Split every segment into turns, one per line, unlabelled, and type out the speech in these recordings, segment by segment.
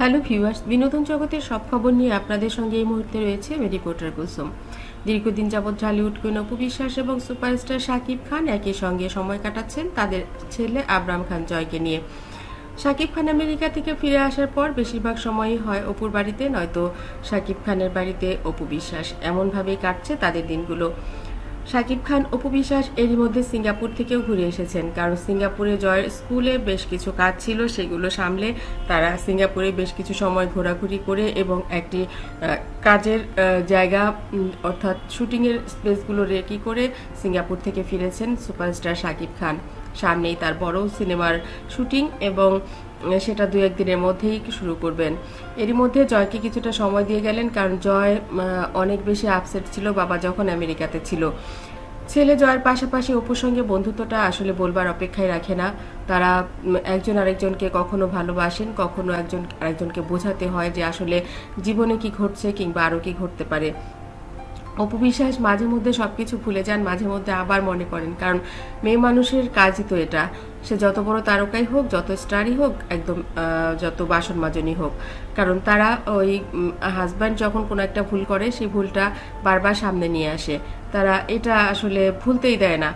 Hello viewers, বিনোদন জগতের সব খবর নিয়ে আপনাদের সঙ্গে এই মুহূর্তে রয়েছে রিপোর্টার কুসুম দীর্ঘদিন যাবৎ ঢালিউড কুইন অপু বিশ্বাস এবং সুপারস্টার শাকিব খান একই সঙ্গে সময় কাটাচ্ছেন তাদের ছেলে আবরাম খান জয়কে নিয়ে। শাকিব খান আমেরিকা থেকে ফিরে আসার পর বেশিরভাগ সময়ই হয় অপুর বাড়িতে, নয়তো শাকিব খানের বাড়িতে অপু বিশ্বাস। এমনভাবেই কাটছে তাদের দিনগুলো। শাকিব খান অপু বিশ্বাস এরই মধ্যে সিঙ্গাপুর থেকেও ঘুরে এসেছেন। কারণ সিঙ্গাপুরে জয়ের স্কুলে বেশ কিছু কাজ ছিল, সেগুলো সামলে তারা সিঙ্গাপুরে বেশ কিছু সময় ঘোরাঘুরি করে এবং একটি কাজের জায়গা অর্থাৎ শুটিংয়ের স্পেসগুলো রেকি করে সিঙ্গাপুর থেকে ফিরেছেন সুপারস্টার শাকিব খান। সামনেই তার বড় সিনেমার শুটিং এবং সেটা দু একদিনের মধ্যেই শুরু করবেন। এরই মধ্যে জয়কে কিছুটা সময় দিয়ে গেলেন কারণ জয় অনেক বেশি আপসেট ছিল, বাবা যখন আমেরিকাতে ছিল। ছেলে জয়ের পাশাপাশি অপুর সঙ্গে বন্ধুত্বটা আসলে বলবার অপেক্ষায় রাখে না। তারা একজন আরেকজনকে কখনো ভালোবাসেন, কখনো একজন, আরেকজনকে বোঝাতে হয় যে আসলে জীবনে কি ঘটছে কিংবা আরও কি ঘটতে পারে। অপু বিশ্বাস মাঝে মধ্যে সবকিছু ভুলে যান, মাঝে মধ্যে আবার মনে করেন, কারণ মেয়ে মানুষের কাজই তো এটা। সে যত বড় তারকাই হোক, যত স্টারই হোক, একদম যত বাসন মাজনই হোক। কারণ তারা ওই হাজব্যান্ড যখন কোনো একটা ভুল করে, সেই ভুলটা বারবার সামনে নিয়ে আসে। তারা এটা আসলে ভুলতেই দেয় না।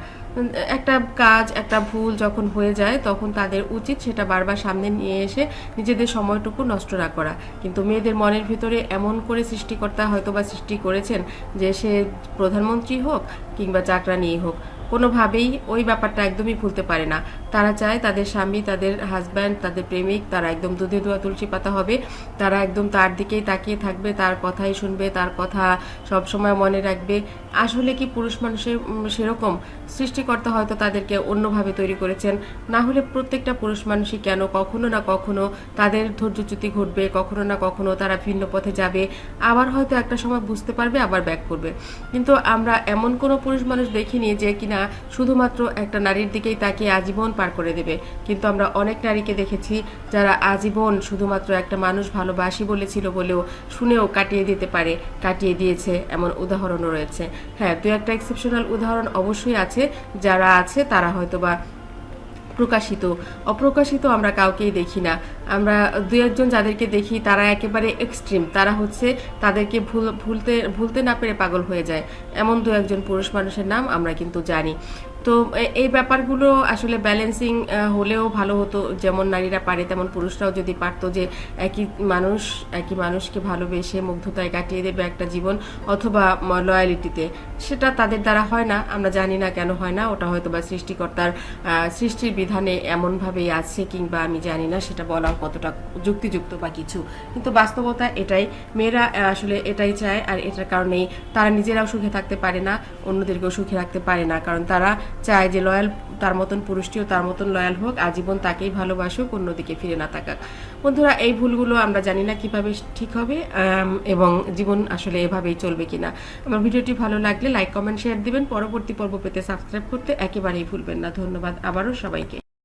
একটা কাজ, একটা ভুল যখন হয়ে যায়, তখন তাদের উচিত সেটা বারবার সামনে নিয়ে এসে নিজেদের সময়টুকু নষ্ট না করা। কিন্তু মেয়েদের মনের ভিতরে এমন করে সৃষ্টিকর্তা হয়তো বা সৃষ্টি করেছেন যে সে প্রধানমন্ত্রী হোক কিংবা চাকরানি হোক কোনোভাবেই ওই ব্যাপারটা একদমই ভুলতে পারে না। তারা চায় তাদের স্বামী, তাদের হাজব্যান্ড তাদের প্রেমিক, তারা একদম দুধে দোয়া তুলসী পাতা হবে। তারা একদম তার দিকেই তাকিয়ে থাকবে, তার কথাই শুনবে, তার কথা সব সময় মনে রাখবে। আসলে কি পুরুষ মানুষের সেরকম? সৃষ্টিকর্তা হয়তো তাদেরকে অন্যভাবে তৈরি করেছেন। না হলে প্রত্যেকটা পুরুষ মানুষই কেন কখনো না কখনো তাদের ধৈর্যচ্যুতি ঘটবে, কখনো না কখনো তারা ভিন্ন পথে যাবে। আবার হয়তো একটা সময় বুঝতে পারবে, আবার ব্যাক করবে। কিন্তু আমরা এমন কোনো পুরুষ মানুষ দেখিনি যে কিনা শুধুমাত্র একটা নারীর দিকেই তাকিয়ে আজীবন পার করে দেবে। কিন্তু আমরা অনেক নারীকে দেখেছি যারা আজীবন শুধুমাত্র একটা মানুষ ভালোবাসি বলেছিল বলেও শুনেও কাটিয়ে দিতে পারে, কাটিয়ে দিয়েছে এমন উদাহরণও রয়েছে। হ্যাঁ দু একটা এক্সেপশনাল উদাহরণ অবশ্যই আছে। যারা আছে তারা হয়তো বা প্রকাশিত। অপ্রকাশিত আমরা কাউকেই দেখি না। আমরা দু একজন যাদেরকে দেখি, তারা একেবারে এক্সট্রিম তারা হচ্ছে তাদেরকে ভুল, ভুলতে ভুলতে না পেরে পাগল হয়ে যায়। এমন দু একজন পুরুষ মানুষের নাম আমরা কিন্তু জানি। তো এই ব্যাপারগুলো আসলে ব্যালেন্সিং হলেও ভালো হতো। যেমন নারীরা পারে, তেমন পুরুষরাও যদি পারতো যে একই মানুষ, একই মানুষকে ভালোবেসে মুগ্ধতায় কাটিয়ে দেবে একটা জীবন অথবা লয়ালিটিতে সেটা তাদের দ্বারা হয় না, আমরা জানি না কেন হয় না, ওটা হয়তো বা সৃষ্টিকর্তার সৃষ্টির বিধানে এমনভাবেই আছে কিংবা আমি জানি না, সেটা বলা কতটা যুক্তিযুক্ত বা কিছু। কিন্তু বাস্তবতা এটাই, মেয়েরা আসলে এটাই চায় আর এটার কারণেই তারা নিজেরাও সুখে থাকতে পারে না, অন্যদেরকেও সুখে রাখতে পারে না, কারণ তারা চায় যে লয়াল তার মতন পুরুষটিও তার মতন লয়াল হোক, আজীবন তাকেই ভালোবাসুক, অন্যদিকে ফিরে না তাকাক বন্ধুরা, এই ভুলগুলো আমরা জানি না কীভাবে ঠিক হবে এবং জীবন আসলে এভাবেই চলবে কিনা। আমার ভিডিওটি ভালো লাগলে লাইক কমেন্ট শেয়ার দিবেন। পরবর্তী পর্ব পেতে সাবস্ক্রাইব করতে একেবারেই ভুলবেন না। ধন্যবাদ আবারও সবাইকে।